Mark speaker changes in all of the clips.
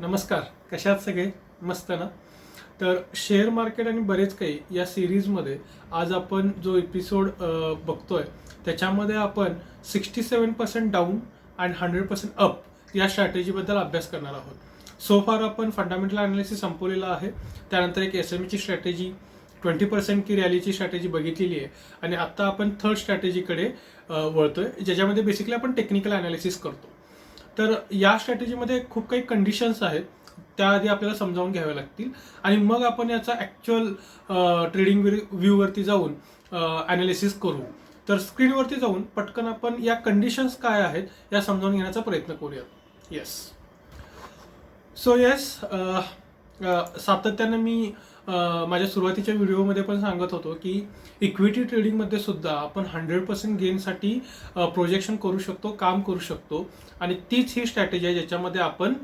Speaker 1: नमस्कार. कशात सगळे? मस्त ना? तर शेअर मार्केट आणि बरेच काही या सिरीजमध्ये आज आपण जो एपिसोड बघतोय त्याच्यामध्ये आपण sixty seven percent down and hundred percent up या स्ट्रॅटेजीबद्दल अभ्यास करणार आहोत. सो फार आपण फंडामेंटल अनालिसिस संपवलेला आहे. त्यानंतर एक एस एम ईची स्ट्रॅटेजी ट्वेंटी पर्सेंट की रॅलीची स्ट्रॅटेजी बघितलेली आहे. आणि आत्ता आपण थर्ड स्ट्रॅटेजीकडे वळतोय ज्याच्यामध्ये बेसिकली आपण टेक्निकल अनालिसिस करतो. तर या स्ट्रॅटेजीमध्ये खूप काही कंडिशन्स आहेत. त्याआधी आपल्याला समजावून घ्याव्या लागतील. आणि मग आपण याचा ॲक्च्युअल ट्रेडिंग व्ह्यूवरती जाऊन ॲनालिसिस करू. तर स्क्रीनवरती जाऊन पटकन आपण या कंडिशन्स काय आहेत या समजावून घेण्याचा प्रयत्न करूयात येस सो येस सातत्यानं मी माझ्या सुरुवातीच्या व्हिडिओमध्ये पण सांगत होतो की इक्विटी ट्रेडिंगमध्ये सुद्धा आपण हंड्रेड पर्सेंट गेनसाठी प्रोजेक्शन करू शकतो काम करू शकतो. आणि तीच ही स्ट्रॅटेजी आहे ज्याच्यामध्ये आपण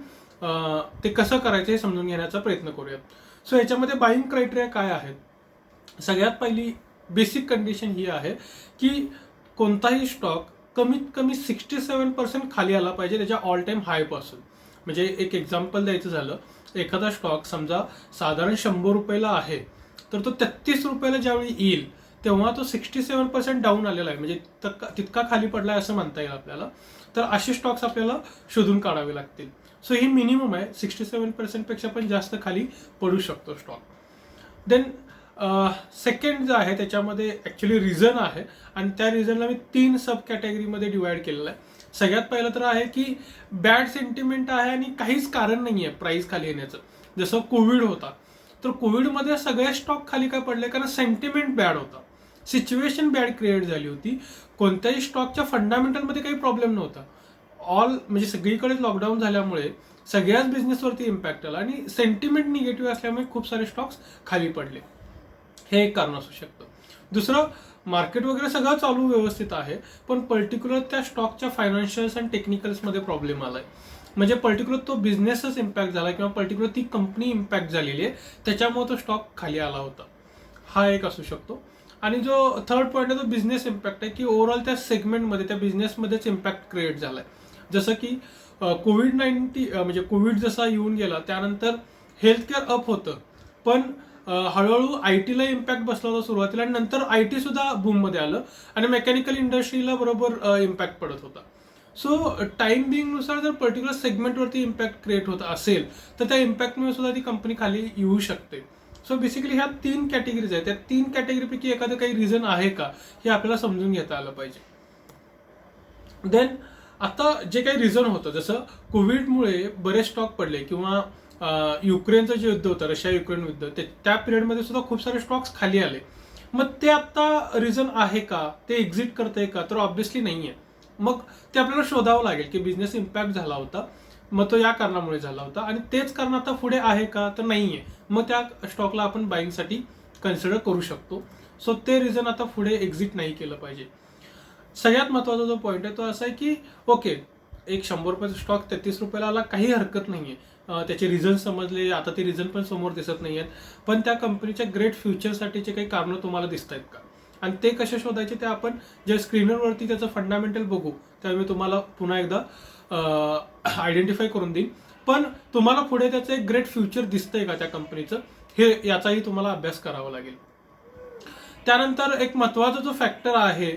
Speaker 1: ते कसं करायचं हे समजून घेण्याचा प्रयत्न करूयात. सो याच्यामध्ये बाईंग क्रायटेरिया काय आहेत? सगळ्यात पहिली बेसिक कंडिशन ही आहे की कोणताही स्टॉक कमीत कमी सिक्स्टी सेवन पर्सेंट खाली आला पाहिजे त्याच्या ऑल टाईम हायपासून म्हणजे एक एक्झाम्पल द्यायचं झालं. एखादा स्टॉक समजा साधारण शंभर रुपयाला आहे तर तो तेहतीस रुपयाला ज्यावेळी येईल तेव्हा तो सिक्स्टी सेवन पर्सेंट डाऊन आलेला आहे. म्हणजे तक्का- तितका खाली पडला आहे असं म्हणता येईल आपल्याला. तर असे स्टॉक्स आपल्याला शोधून काढावे लागतील. सो ही मिनिमम आहे. सिक्स्टी सेवन पर्सेंटपेक्षा पण जास्त खाली पडू शकतो स्टॉक देन सेकंड जे आहे त्याच्यामध्ये ॲक्च्युली रिझन आहे. आणि त्या रिझनला मी तीन सब कॅटेगरीमध्ये डिवाईड केलेलं आहे. सगळ्यात पहिलं तर आहे की बॅड सेंटिमेंट आहे आणि काहीच कारण नाही आहे प्राईस खाली येण्याचं. जसं कोविड होता. तर कोविडमध्ये सगळे स्टॉक खाली काय पडले? कारण सेंटिमेंट बॅड होता. सिच्युएशन बॅड क्रिएट झाली होती. कोणत्याही स्टॉकच्या फंडामेंटलमध्ये काही प्रॉब्लेम नव्हता. ऑल म्हणजे सगळीकडे लॉकडाऊन झाल्यामुळे सगळ्याच बिझनेसवरती इम्पॅक्ट आला आणि सेंटिमेंट निगेटिव्ह असल्यामुळे खूप सारे स्टॉक्स खाली पडले. हे एक कारण असू शकतं. दुसरं मार्केट वगैरे सगळं चालू व्यवस्थित आहे पण पर्टिक्युलर त्या स्टॉकच्या फायनान्शियल्स अँड टेक्निकल्समध्ये प्रॉब्लेम आलाय. म्हणजे पर्टिक्युलर तो बिझनेसच इम्पॅक्ट झाला किंवा पर्टिक्युलर ती कंपनी इम्पॅक्ट झालेली आहे त्याच्यामुळे तो स्टॉक खाली आला होता. हा एक असू शकतो. आणि जो थर्ड पॉईंट आहे तो बिझनेस इम्पॅक्ट आहे की ओव्हरऑल त्या सेगमेंटमध्ये त्या बिझनेसमध्येच इम्पॅक्ट क्रिएट झाला आहे जसं की कोविड नाईन्टी म्हणजे कोविड जसा येऊन गेला त्यानंतर हेल्थकेअर अप होतं. पण हळूहळू आय टीला इम्पॅक्ट बसला होता सुरुवातीला आणि नंतर आय टी सुद्धा बूममध्ये आलं आणि मेकॅनिकल इंडस्ट्रीला बरोबर इम्पॅक्ट पडत होता. सो टाइम बिंगनुसार जर पर्टिक्युलर सेगमेंटवरती इम्पॅक्ट क्रिएट होत असेल तर त्या इम्पॅक्टमुळे सुद्धा ती कंपनी खाली येऊ शकते. सो बेसिकली ह्या तीन कॅटेगरीज आहेत. त्या तीन कॅटेगरीपैकी एखादं काही रिझन आहे का हे आपल्याला समजून घेता आलं पाहिजे. देन आता जे काही रिझन होतं जसं कोविडमुळे बरेच स्टॉक पडले किंवा युक्रेनचं जे युद्ध होतं रशिया युक्रेन युद्ध ते त्या पिरियडमध्ये सुद्धा खूप सारे स्टॉक्स खाली आले. मग ते आता रिझन आहे का? ते एक्झिट करतंय का? तर ऑब्व्हियसली नाही आहे मग ते आपल्याला शोधावं लागेल की बिझनेस इम्पॅक्ट झाला होता मग तो या कारणामुळे झाला होता आणि तेच कारण आता पुढे आहे का? तर नाही आहे मग त्या स्टॉकला आपण बाईंगसाठी कन्सिडर करू शकतो. सो ते रिझन आता पुढे एक्झिट नाही केलं पाहिजे. सगळ्यात महत्त्वाचा जो पॉईंट आहे तो असा आहे की ओके एक शंभर रुपयाचा स्टॉक तेहतीस रुपयाला आला काही हरकत नाहीये. आहे त्याचे रिझन समजले आता ते रिझन पण समोर दिसत नाही आहेत पण त्या कंपनीच्या ग्रेट फ्युचरसाठीचे काही कारणं तुम्हाला दिसत आहेत का? आणि ते कसे शोधायचे ते आपण ज्या स्क्रीनरवरती त्याचं फंडामेंटल बघू त्यावेळी मी तुम्हाला पुन्हा एकदा आयडेंटिफाय करून देईन. पण तुम्हाला पुढे त्याचं एक ग्रेट फ्युचर दिसतंय का त्या कंपनीचं हे याचाही तुम्हाला अभ्यास करावा लागेल. त्यानंतर एक महत्त्वाचा जो फॅक्टर आहे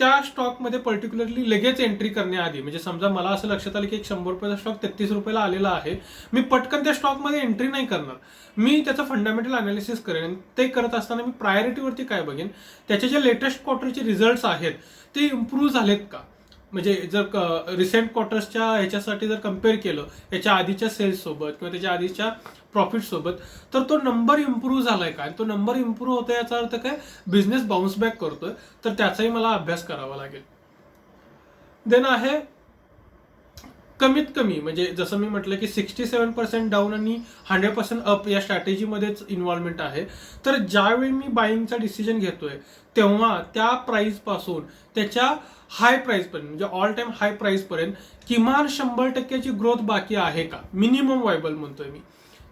Speaker 1: त्या स्टॉकमध्ये पर्टिक्युलरली लगेच एंट्री करण्याआधी म्हणजे समजा मला असं लक्षात आलं की एक शंभर रुपयाचा स्टॉक तेहतीस रुपयाला आलेला आहे मी पटकन त्या स्टॉकमध्ये एंट्री नाही करणार. मी त्याचं फंडामेंटल अनालिसिस करेन ते करत असताना मी प्रायोरिटीवरती काय बघेन? त्याचे जे लेटेस्ट क्वार्टरचे रिझल्ट्स आहेत ते इम्प्रूव्ह झालेत का? म्हणजे जर रिसेंट क्वार्टर्सच्या ह्याच्यासाठी जर कंपेअर केलं याच्या आधीच्या सेल्ससोबत किंवा त्याच्या आधीच्या प्रॉफिट सोबत तर तो नंबर इम्प्रूव्ह झालाय का? तो नंबर इम्प्रूव्ह होतोय याचा अर्थ काय? बिझनेस बाउन्स बॅक करतोय तर त्याचाही मला अभ्यास करावा लागेल. देन आहे कमीत कमी म्हणजे जसं मी म्हटलं की सिक्स्टी सेवन पर्सेंट डाऊन आणि हंड्रेड पर्सेंट अप या स्ट्रॅटेजीमध्येच इन्व्हॉल्वमेंट आहे. तर ज्यावेळी मी बाईंगचा डिसिजन घेतोय तेव्हा त्या प्राईजपासून त्याच्या हाय प्राईजपर्यंत म्हणजे ऑल टाइम हाय प्राईजपर्यंत किमान शंभर टक्क्याची ग्रोथ बाकी आहे का? मिनिमम वायबल म्हणतोय मी.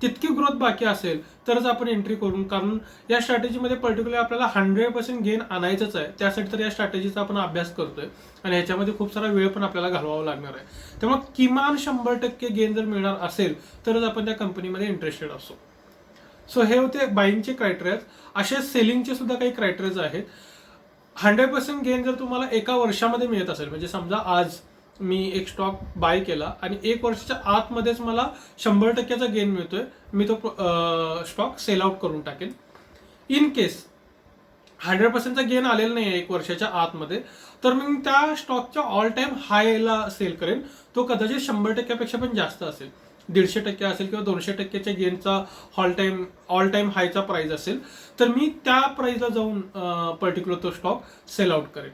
Speaker 1: तितकी ग्रोथ बाकी असेल तरच आपण एंट्री करून कारण या स्ट्रॅटेजीमध्ये पर्टिक्युलर आपल्याला हंड्रेड पर्सेंट गेन आणायचंच आहे. त्यासाठी तर या स्ट्रॅटेजीचा आपण अभ्यास करतोय. आणि ह्याच्यामध्ये खूप सारा वेळ पण आपल्याला घालवावा लागणार आहे. त्यामुळे किमान शंभर टक्के गेन जर मिळणार असेल तरच आपण त्या कंपनीमध्ये इंटरेस्टेड असो. सो हे होते बाईंगचे क्रायटेरियाज असे सेलिंगचे सुद्धा काही क्रायटेरियाज आहेत. हंड्रेड पर्सेंट गेन जर तुम्हाला एका वर्षामध्ये मिळत असेल म्हणजे समजा आज मी एक स्टॉक बाय केला आणि एक वर्षाच्या आतमध्येच मला शंभर टक्क्याचा गेन मिळतोय. मी तो स्टॉक सेल आउट करून टाकेन. इन केस हंड्रेड पर्सेंटचा गेन आलेला नाही आहे एक वर्षाच्या आतमध्ये तर मी त्या स्टॉकच्या ऑल टाइम हायला सेल करेन. तो कदाचित शंभर टक्क्यापेक्षा पण जास्त असेल. दीडशे टक्के असेल किंवा दोनशे टक्क्याच्या गेनचा हॉल टाइम ऑल टाइम हायचा प्राईज असेल तर मी त्या प्राईजला जाऊन पर्टिक्युलर तो स्टॉक सेल आउट करेन.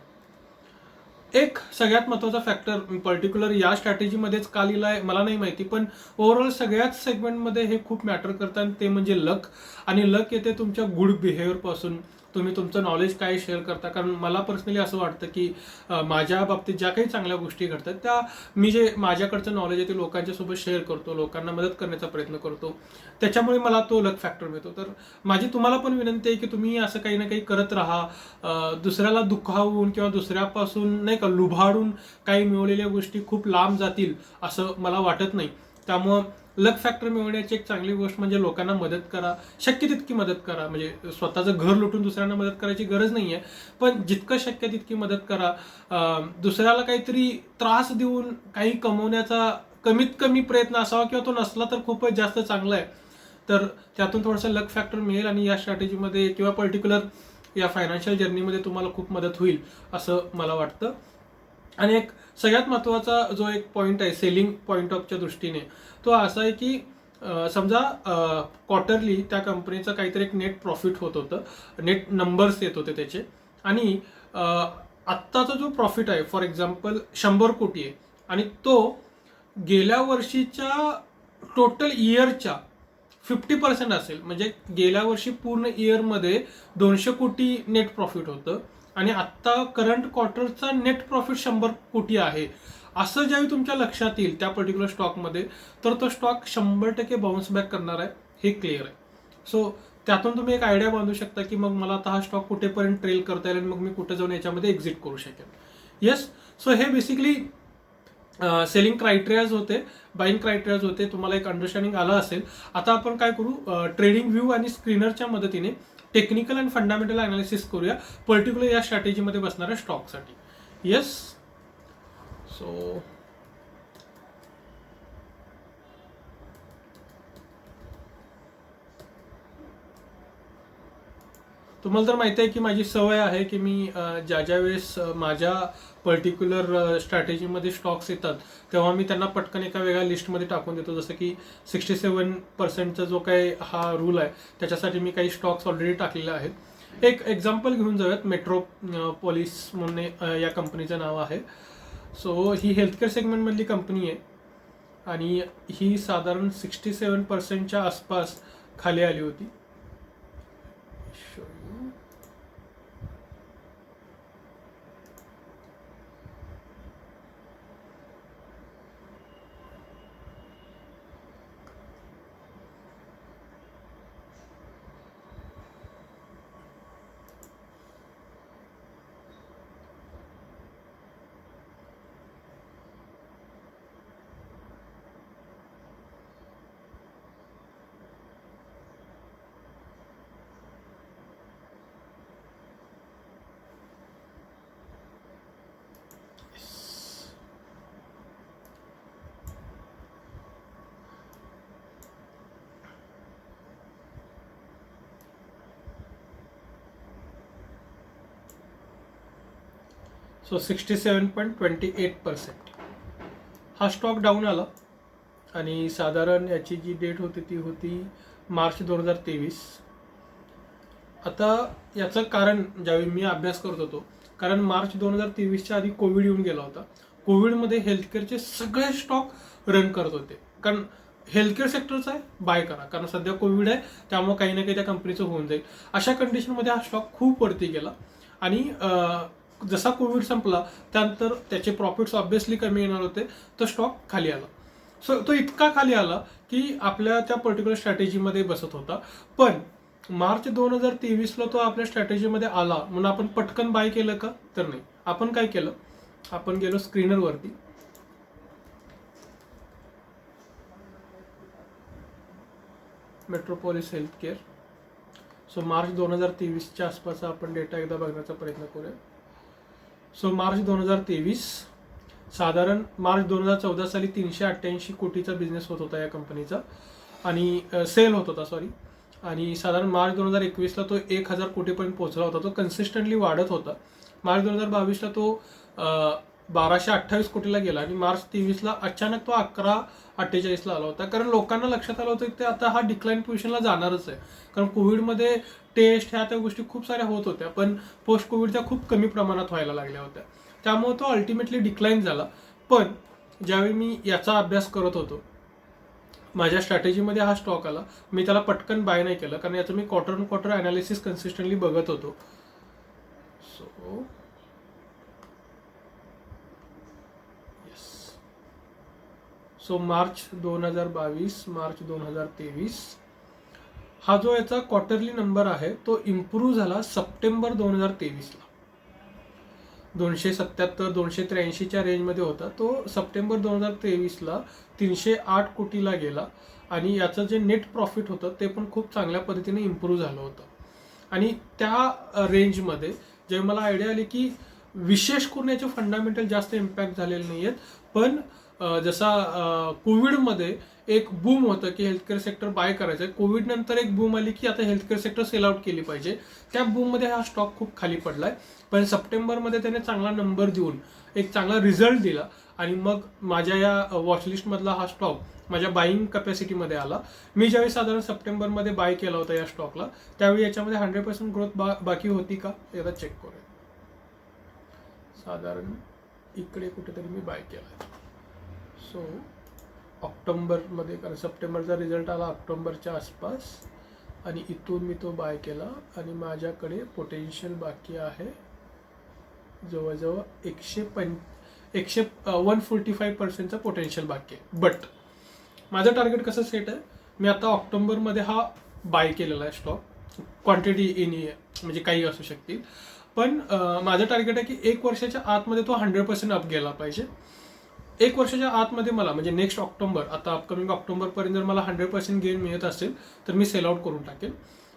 Speaker 1: एक सगळ्यात महत्त्वाचा फॅक्टर पर्टिक्युलर या स्ट्रॅटेजीमध्येच का लिहिला आहे मला नाही माहिती पण ओव्हरऑल सगळ्याच सेगमेंटमध्ये हे खूप मॅटर करतात आणि ते म्हणजे लक आणि लक येते तुमच्या गुड बिहेवियरपासून तुम्ही तुमचं नॉलेज काय शेअर करता? कारण मला पर्सनली असं वाटतं की माझ्या बाबतीत ज्या काही चांगल्या गोष्टी घडतात त्या मी जे माझ्याकडचं नॉलेज आहे ते लोकांच्या सोबत शेअर करतो लोकांना मदत करण्याचा प्रयत्न करतो. त्याच्यामुळे मला तो लक फॅक्टर मिळतो. तर माझी तुम्हाला पण विनंती आहे की तुम्ही असं काही ना काही करत राहा. दुसऱ्याला दुखावून किंवा दुसऱ्यापासून नाही का लुभाडून काही मिळवलेल्या गोष्टी खूप लांब जातील असं मला वाटत नाही. त्यामुळं लक फॅक्टर मिळवण्याची एक चांगली गोष्ट म्हणजे लोकांना मदत करा शक्य तितकी मदत करा. म्हणजे स्वतःचं घर लुटून दुसऱ्यांना मदत करायची गरज नाही आहे पण जितकं शक्य तितकी मदत करा. दुसऱ्याला काहीतरी त्रास देऊन काही कमवण्याचा कमीत कमी प्रयत्न असावा किंवा तो नसला तर खूपच जास्त चांगला आहे. तर त्यातून थोडंसं लक फॅक्टर मिळेल आणि या स्ट्रॅटेजीमध्ये किंवा पर्टिक्युलर या फायनान्शियल जर्नीमध्ये तुम्हाला खूप मदत होईल असं मला वाटतं. आणि एक सगळ्यात महत्त्वाचा जो एक पॉईंट आहे सेलिंग पॉईंट ऑफच्या दृष्टीने तो असा आहे की समजा क्वार्टरली त्या कंपनीचं काहीतरी एक नेट प्रॉफिट होत होतं. नेट नंबर्स येत होते त्याचे. आणि आत्ताचा जो प्रॉफिट आहे फॉर एक्झाम्पल शंभर कोटी आहे. आणि तो गेल्या वर्षीच्या टोटल इयरच्या फिफ्टी पर्सेंट असेल. म्हणजे गेल्या वर्षी पूर्ण इयरमध्ये दोनशे कोटी नेट प्रॉफिट होतं. आणि आत्ता करंट क्वार्टरचा नेट प्रॉफिट शंभर कोटी आहे. असं ज्यावेळी तुमच्या लक्षात येईल त्या पर्टिक्युलर स्टॉकमध्ये तर तो स्टॉक शंभर टक्के बाउन्स बॅक करणार आहे हे क्लिअर आहे. सो त्यातून तुम्ही एक आयडिया बांधू शकता की मग मला आता हा स्टॉक कुठेपर्यंत ट्रेल करता येईल आणि मग मी कुठे जाऊन याच्यामध्ये एक्झिट करू शकेन. येस सो हे बेसिकली सेलिंग क्रायटेरियाज होते बाईंग क्रायटेरियाज होते तुम्हाला एक अंडरस्टँडिंग आलं असेल. आता आपण काय करू? ट्रेडिंग व्ह्यू आणि स्क्रीनरच्या मदतीने टेक्निकल अँड फंडामेंटल अनालिसिस करूया. पर्टिक्युलर या स्ट्रॅटेजीमध्ये बसणाऱ्या स्टॉकसाठी येस सो तुम्हाला तर माहिती आहे की माझी सवय आहे की मी ज्या ज्या वेळेस माझ्या पर्टिक्युलर स्ट्रॅटेजीमध्ये स्टॉक्स येतात तेव्हा मी त्यांना पटकन एका वेगळ्या लिस्टमध्ये टाकून देतो. जसं की सिक्स्टी सेवन पर्सेंटचा जो काही हा रूल आहे त्याच्यासाठी मी काही स्टॉक्स ऑलरेडी टाकलेले आहेत. एक एक्झाम्पल घेऊन जाऊयात. मेट्रो पॉलिस म्हणून या कंपनीचं नाव आहे. सो ही हेल्थकेअर सेगमेंटमधली कंपनी आहे. आणि ही साधारण सिक्स्टी सेवन पर्सेंटच्या आसपास खाली आली होती. So sixty seven point twenty eight percent. हा स्टॉक डाऊन आला आणि साधारण याची जी डेट होती ती होती मार्च दोन हजार तेवीस. आता याचं कारण ज्यावेळी मी अभ्यास करत होतो कारण मार्च दोन हजार तेवीसच्या आधी कोविड येऊन गेला होता. कोविडमध्ये हेल्थकेअरचे सगळे स्टॉक रन करत होते. कारण हेल्थकेअर सेक्टरचा आहे बाय करा. कारण सध्या कोविड आहे त्यामुळे काही ना काही त्या कंपनीचं होऊन जाईल. अशा कंडिशनमध्ये हा स्टॉक खूप वरती गेला. आणि जसा कोविड संपला त्यानंतर त्याचे प्रॉफिट्स ऑब्विसली कमी येणार होते तो स्टॉक खाली आला. सो तो इतका खाली आला की आपल्या त्या पर्टिक्युलर स्ट्रॅटेजीमध्ये बसत होता. पण मार्च दोन हजार तेवीसला तो आपल्या स्ट्रॅटेजीमध्ये आला म्हणून आपण पटकन बाय केलं का? तर नाही. आपण काय केलं? आपण गेलो स्क्रीनरवरती Metropolis Health Care so March दोन हजार तेवीसच्या आसपासचा आपण डेटा एकदा बघण्याचा प्रयत्न करूया. सो मार्च दोन हजार तेवीस साधारण मार्च दोन हजार चौदा साली तीनशे अठ्ठ्याऐंशी कोटीचा बिझनेस होत होता या कंपनीचा आणि सेल होत होता सॉरी आणि साधारण मार्च दोन हजार एकवीसला तो एक हजार कोटीपर्यंत पोहोचला होता. तो कन्सिस्टंटली वाढत होता. मार्च दोन हजार बावीसला तो बाराशे अठ्ठावीस कोटीला गेला आणि मार्च तेवीसला अचानक तो अकरा अठ्ठेचाळीसला आला होता. कारण लोकांना लक्षात आलं होतं की ते आता हा डिक्लाईन पोझिशनला जाणारच आहे. कारण कोविडमध्ये टेस्ट ह्या त्या गोष्टी खूप साऱ्या होत होत्या पण पोस्ट कोविडच्या खूप कमी प्रमाणात व्हायला लागल्या होत्या. त्यामुळे तो अल्टिमेटली डिक्लाईन झाला. पण ज्यावेळी मी याचा अभ्यास करत होतो माझ्या स्ट्रॅटेजीमध्ये हा स्टॉक आला. मी त्याला पटकन बाय नाही केलं कारण याचं मी quarter on quarter analysis consistently बघत होतो. सो सो मार्च दोन हजार बावीस मार्च दोन हजार तेवीस हा जो याचा क्वार्टरली नंबर आहे तो इम्प्रूव्ह झाला सप्टेंबर दोन हजार तेवीसला. दोनशे सत्याहत्तर दोनशे त्र्याऐंशीच्या रेंजमध्ये होता. तो सप्टेंबर दोन हजार तेवीसला तीनशे आठ कोटीला गेला आणि याचं जे नेट प्रॉफिट होतं ते पण खूप चांगल्या पद्धतीने इम्प्रूव्ह झालं होतं. आणि त्या रेंजमध्ये जे मला आयडिया आली की विशेष करून याचे फंडामेंटल जास्त इम्पॅक्ट झालेले नाही आहेत पण जसा कोविडमध्ये एक बूम होतं की हेल्थकेअर सेक्टर बाय करायचं. आहे कोविड नंतर एक बूम आली की आता हेल्थकेअर सेक्टर सेल आउट केली पाहिजे. त्या बूममध्ये हा स्टॉक खूप खाली पडलाय. पण सप्टेंबरमध्ये त्याने चांगला नंबर देऊन एक चांगला रिझल्ट दिला. आणि मग माझ्या या वॉचलिस्टमधला हा स्टॉक माझ्या बाईंग कपॅसिटीमध्ये आला. मी ज्यावेळी साधारण सप्टेंबरमध्ये बाय केला होता या स्टॉकला त्यावेळी याच्यामध्ये हंड्रेड पर्सेंट ग्रोथ बा बाकी होती का? एकदा चेक करूया. साधारण इकडे कुठेतरी मी बाय केला सो ऑक्टोंबरमध्ये कारण सप्टेंबरचा रिझल्ट आला ऑक्टोंबरच्या आसपास आणि इथून मी तो बाय केला आणि माझ्याकडे पोटेन्शियल बाकी आहे जवळजवळ एकशे पं एकशे वन फोर्टी फाईव्ह पर्सेंटचा पोटेन्शियल बाकी आहे. बट माझं टार्गेट कसं सेट आहे? मी आता ऑक्टोंबरमध्ये हा बाय केलेला आहे स्टॉक क्वांटिटी एनी म्हणजे काही असू शकतील. पण माझं टार्गेट आहे की एक वर्षाच्या आतमध्ये तो हंड्रेड पर्सेंट अप गेला पाहिजे. एक वर्षाच्या आतमध्ये मला म्हणजे नेक्स्ट ऑक्टोबर आता अपकमिंग ऑक्टोबरपर्यंत जर मला हंड्रेड पर्सेंट गेन मिळत असेल तर मी सेल आउट करून टाकेन.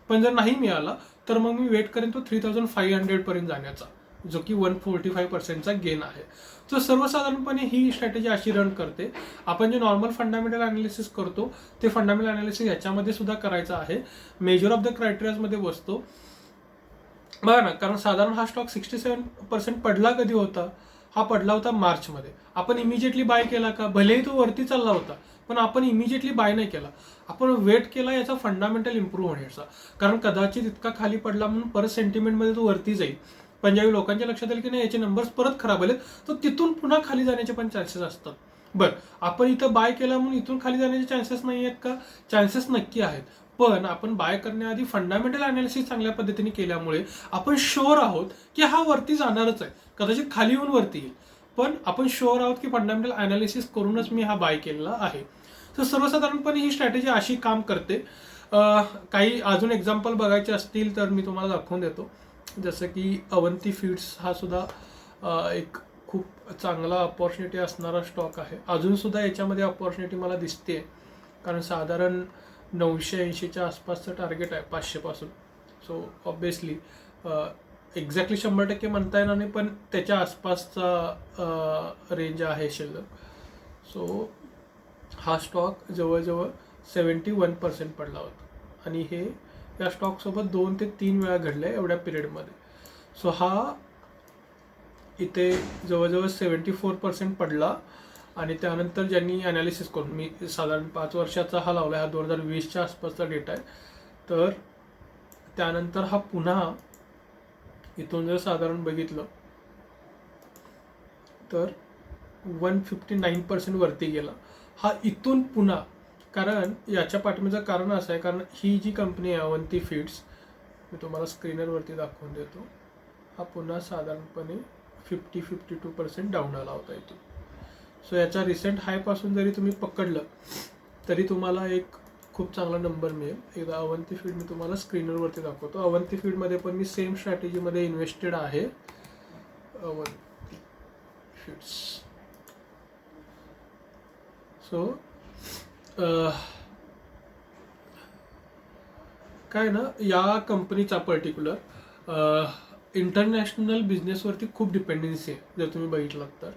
Speaker 1: पण जर नाही मिळाला तर मग मी वेट करेन तो थ्री थाउजंड फाईव्ह हंड्रेडपर्यंत जाण्याचा जो की वन फोर्टी फाईव्ह पर्सेंटचा गेन आहे. तर सर्वसाधारणपणे ही स्ट्रॅटेजी अशी रन करते. आपण जे नॉर्मल फंडामेंटल अनालिसिस करतो ते फंडामेंटल अनालिसिस याच्यामध्ये सुद्धा करायचं आहे. मेजर ऑफ द क्रायटेरियाजमध्ये बसतो. बघा ना कारण साधारण हा स्टॉक सिक्स्टी सेवन पर्सेंट पडला कधी होता? हा पडला होता मार्चमध्ये. आपण इमिजिएटली बाय केला का? भलेही तो वरती चालला होता पण आपण इमिजिएटली बाय नाही केला. आपण वेट केला याचा फंडामेंटल इम्प्रूव्ह होण्याचा कारण कदाचित इतका खाली पडला म्हणून परत सेंटिमेंटमध्ये तो वरती जाईल. पंजाबी लोकांच्या लक्षात आलं की नाही याचे नंबर्स परत खराब आले तर तिथून पुन्हा खाली जाण्याचे पण चान्सेस असतात. बरं आपण इथं बाय केला म्हणून इथून खाली जाण्याचे चान्सेस नाही आहेत का? चान्सेस नक्की आहेत. पण आपण बाय करण्याआधी फंडामेंटल अनालिसिस चांगल्या पद्धतीने केल्यामुळे आपण शुअर आहोत की हा वरती जाणारच आहे. कदाचित खाली येऊन वरती येईल. पण आपण शुअर आहोत की फंडामेंटल अनालिसिस करूनच मी हा बाय केलेला आहे. तर सर्वसाधारणपणे ही स्ट्रॅटेजी अशी काम करते. काही अजून एक्झाम्पल बघायचे असतील तर मी तुम्हाला दाखवून देतो. जसं की अवंती फीड्स हा सुद्धा एक खूप चांगला अपॉर्च्युनिटी असणारा स्टॉक आहे. अजून सुद्धा याच्यामध्ये अपॉर्च्युनिटी मला दिसते कारण साधारण नऊशे ऐंशीच्या आसपासचं टार्गेट आहे पाचशेपासून. सो ऑब्विसली एक्झॅक्टली शंभर टक्के म्हणता येणार नाही पण त्याच्या आसपासचा रेंज आहे शिल्लक. सो हा स्टॉक जवळजवळ सेवन्टी वन पर्सेंट पडला होता. आणि हे या स्टॉकसोबत दोन ते तीन वेळा घडलं आहे एवढ्या पिरियडमध्ये सो हा इथे जवळजवळ सेवन्टी फोर पर्सेंट पडला. आणि त्यानंतर ज्यांनी ॲनालिसिस करून मी साधारण पाच वर्षाचा हा लावला हा दोन हजार वीसच्या आसपासचा डेटा आहे. तर त्यानंतर हा पुन्हा इथून जर साधारण बघितलं तर वन फिफ्टी नाईन पर्सेंट वरती गेला. हा इथून पुन्हा कारण याच्या पाठीमागचं कारण असं आहे कारण ही जी कंपनी आहे अवंती फीड्स मी तुम्हाला स्क्रीनरवरती दाखवून देतो. हा पुन्हा साधारणपणे fifty fifty two percent down आला होता इथे. सो याच्या रिसेंट हायपासून जरी तुम्ही पकडलं तरी तुम्हाला एक खूप चांगला नंबर मिळेल. एकदा अवंती फीड मी तुम्हाला स्क्रीनरवरती दाखवतो. अवंती फीडमध्ये पण मी सेम स्ट्रॅटेजीमध्ये इन्व्हेस्टेड आहे. अवंती फीड्स सो काय ना या कंपनीचा पर्टिक्युलर इंटरनॅशनल बिझनेसवरती खूप डिपेंडन्सी आहे जर तुम्ही बघितलात तर.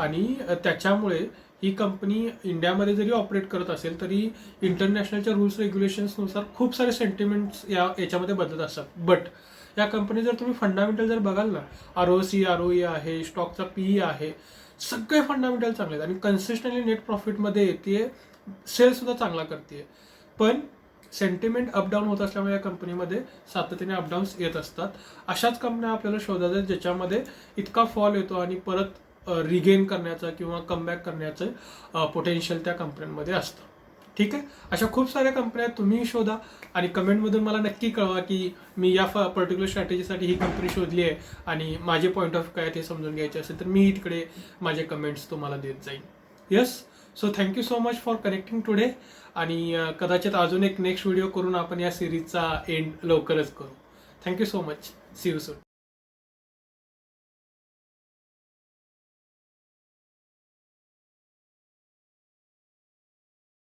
Speaker 1: आणि त्याच्यामुळे ही कंपनी इंडियामध्ये जरी ऑपरेट करत असेल तरी इंटरनॅशनलच्या रूल्स रेग्युलेशन्सनुसार खूप सारे सेंटिमेंट्स या याच्यामध्ये बदलत असतात. बट या कंपनी जर तुम्ही फंडामेंटल जर बघाल ना R O C R O E आहे स्टॉकचा पीई आहे सगळे फंडामेंटल चांगले आहेत. आणि कन्सिस्टंटली नेट प्रॉफिटमध्ये येते सेल चांगला करते. पण सेंटिमेंट अपडाऊन होत असल्यामुळे या कंपनीमध्ये सातत्याने अपडाऊन्स येत असतात. अशाच कंपन्या आपल्याला शोधायच्या ज्याच्यामध्ये इतका फॉल येतो आणि परत रिगेन करण्याचं किंवा कमबॅक करण्याचं पोटेन्शियल त्या कंपन्यांमध्ये असतं. ठीक आहे? अशा खूप साऱ्या कंपन्या तुम्ही शोधा आणि कमेंटमधून मला नक्की कळवा की मी या पर्टिक्युलर स्ट्रॅटेजीसाठी ही कंपनी शोधली आहे आणि माझे पॉईंट ऑफ काय ते समजून घ्यायचे असेल तर मी तिकडे माझे कमेंट्स तुम्हाला देत जाईन. Yes so thank you so much for connecting today आणि कदाचित अजून एक नेक्स्ट व्हिडिओ करून आपण या सिरीजचा एंड लवकरच करू. Thank you so much see you soon